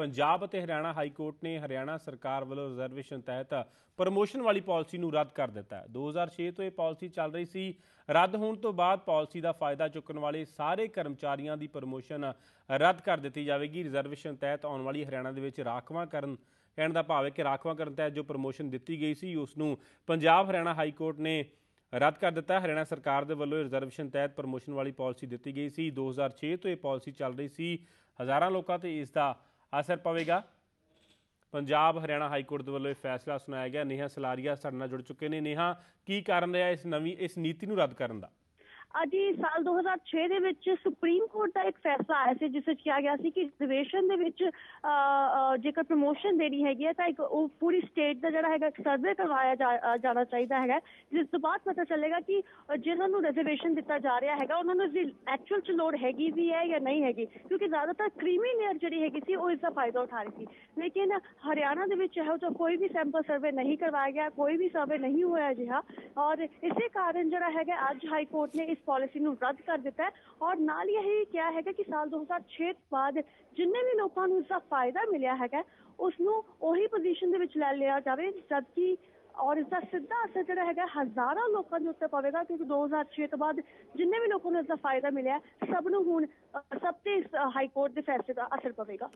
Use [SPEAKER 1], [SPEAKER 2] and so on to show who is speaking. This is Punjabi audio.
[SPEAKER 1] ਪੰਜਾਬ ਅਤੇ ਹਰਿਆਣਾ ਹਾਈ ਕੋਰਟ ਨੇ ਹਰਿਆਣਾ ਸਰਕਾਰ ਵੱਲੋਂ ਰਿਜ਼ਰਵੇਸ਼ਨ ਤਹਿਤ ਪ੍ਰਮੋਸ਼ਨ ਵਾਲੀ ਪਾਲਿਸੀ ਨੂੰ ਰੱਦ ਕਰ ਦਿੱਤਾ ਹੈ। 2006 ਤੋਂ ਇਹ ਪਾਲਿਸੀ ਚੱਲ ਰਹੀ ਸੀ। ਰੱਦ ਹੋਣ ਤੋਂ ਬਾਅਦ ਪਾਲਿਸੀ ਦਾ ਫਾਇਦਾ ਚੁੱਕਣ ਵਾਲੇ ਸਾਰੇ ਕਰਮਚਾਰੀਆਂ ਦੀ ਪ੍ਰਮੋਸ਼ਨ ਰੱਦ ਕਰ ਦਿੱਤੀ ਜਾਵੇਗੀ। ਰਿਜ਼ਰਵੇਸ਼ਨ ਤਹਿਤ ਆਉਣ ਵਾਲੀ ਹਰਿਆਣਾ ਦੇ ਵਿੱਚ ਰਾਖਵਾਂਕਰਨ ਕਹਿਣ ਦਾ ਭਾਵ ਹੈ ਕਿ ਰਾਖਵਾਂ ਕਰਨ ਤਹਿਤ ਜੋ ਪ੍ਰਮੋਸ਼ਨ ਦਿੱਤੀ ਗਈ ਸੀ, ਉਸ ਨੂੰ ਪੰਜਾਬ ਹਰਿਆਣਾ ਹਾਈ ਕੋਰਟ ਨੇ ਰੱਦ ਕਰ ਦਿੱਤਾ ਹਰਿਆਣਾ ਸਰਕਾਰ ਦੇ ਵੱਲੋਂ ਇਹ ਰਿਜ਼ਰਵੇਸ਼ਨ ਤਹਿਤ ਪ੍ਰਮੋਸ਼ਨ ਵਾਲੀ ਪਾਲਿਸੀ ਦਿੱਤੀ ਗਈ ਸੀ। 2006 ਤੋਂ ਇਹ ਪਾਲਿਸੀ ਚੱਲ ਰਹੀ ਸੀ। ਹਜ਼ਾਰਾਂ ਲੋਕਾਂ ਤੇ ਇਸ ਦਾ ਅਸਰ ਪਵੇਗਾ। ਪੰਜਾਬ, ਹਰਿਆਣਾ ਹਾਈ ਕੋਰਟ ਦੇ ਵੱਲੋਂ ਇਹ ਫੈਸਲਾ ਸੁਣਾਇਆ ਗਿਆ। ਨੇਹਾ ਸਲਾਰੀਆ ਸਾਡੇ ਨਾਲ ਜੁੜ ਚੁੱਕੇ ਨੇ। ਨੇਹਾ, ਕੀ ਕਾਰਨ ਰਿਹਾ ਇਸ ਨਵੀਂ, ਇਸ ਨੀਤੀ ਨੂੰ ਰੱਦ ਕਰਨ ਦਾ?
[SPEAKER 2] ਅੱਜ ਹੀ ਸਾਲ 2006 ਦੇ ਵਿੱਚ ਸੁਪਰੀਮ ਕੋਰਟ ਦਾ ਇੱਕ ਫੈਸਲਾ ਆਇਆ ਸੀ ਜਿਸ ਵਿੱਚ ਕਿਹਾ ਗਿਆ ਸੀ ਕਿ ਰਿਜ਼ਰਵੇਸ਼ਨ ਦੇ ਵਿੱਚ ਜੇਕਰ ਪ੍ਰਮੋਸ਼ਨ ਦੇਣੀ ਹੈਗੀ ਹੈ ਤਾਂ ਇੱਕ ਉਹ ਪੂਰੀ ਸਟੇਟ ਦਾ ਜਿਹੜਾ ਹੈਗਾ ਸਰਵੇ ਕਰਵਾਇਆ ਜਾਣਾ ਚਾਹੀਦਾ ਹੈਗਾ। ਜਿਸ ਤੋਂ ਬਾਅਦ ਪਤਾ ਚੱਲੇਗਾ ਕਿ ਅਹ, ਜਿਨ੍ਹਾਂ ਨੂੰ ਰਿਜ਼ਰਵੇਸ਼ਨ ਦਿੱਤਾ ਜਾ ਰਿਹਾ ਹੈਗਾ ਉਹਨਾਂ ਨੂੰ ਇਸਦੀ ਐਕਚੁਅਲ ਚ ਲੋੜ ਹੈਗੀ ਵੀ ਹੈ ਜਾਂ ਨਹੀਂ ਹੈਗੀ ਕਿਉਂਕਿ ਜ਼ਿਆਦਾਤਰ ਕ੍ਰੀਮੀ ਲੇਅਰ ਜਿਹੜੀ ਹੈਗੀ ਸੀ ਉਹ ਇਸ ਦਾ ਫਾਇਦਾ ਉਠਾ ਰਹੀ ਸੀ। ਲੇਕਿਨ ਹਰਿਆਣਾ ਦੇ ਵਿੱਚ ਇਹੋ ਜਿਹਾ ਕੋਈ ਵੀ ਸੈਂਪਲ ਸਰਵੇ ਨਹੀਂ ਕਰਵਾਇਆ ਗਿਆ ਕੋਈ ਵੀ ਸਰਵੇ ਨਹੀਂ ਹੋਇਆ ਅਜਿਹਾ ਔਰ ਇਸੇ ਕਾਰਨ ਜਿਹੜਾ ਹੈਗਾ ਅੱਜ ਹਾਈ ਕੋਰਟ ਨੇ ਇਸ ਪਾਲਿਸੀ ਨੂੰ ਰੱਦ ਕਰ ਦਿੱਤਾ ਹੈ ਔਰ ਨਾਲ ਹੀ ਇਹ ਕਿਹਾ ਹੈਗਾ ਕਿ ਸਾਲ 2006 ਬਾਅਦ ਜਿੰਨੇ ਵੀ ਲੋਕਾਂ ਨੂੰ ਇਸ ਦਾ ਫਾਇਦਾ ਮਿਲਿਆ ਹੈਗਾ ਉਸ ਨੂੰ ਉਹੀ ਪੋਜੀਸ਼ਨ ਦੇ ਵਿੱਚ ਲੈ ਲਿਆ ਜਾਵੇ, ਜਦਕਿ ਔਰ ਇਸ ਦਾ ਸਿੱਧਾ ਅਸਰ ਜਿਹੜਾ ਹੈਗਾ ਹਜ਼ਾਰਾਂ ਲੋਕਾਂ ਦੇ ਉੱਤੇ ਪਵੇਗਾ, ਕਿਉਂਕਿ 2006 ਤੋਂ ਬਾਅਦ ਜਿੰਨੇ ਵੀ ਲੋਕਾਂ ਨੂੰ ਇਸ ਦਾ ਫਾਇਦਾ ਮਿਲਿਆ ਸਭ ਨੂੰ ਹੁਣ ਸਭ ਤੇ ਇਸ ਹਾਈ ਕੋਰਟ ਦੇ ਫੈਸਲੇ ਦਾ ਅਸਰ ਪਵੇਗਾ।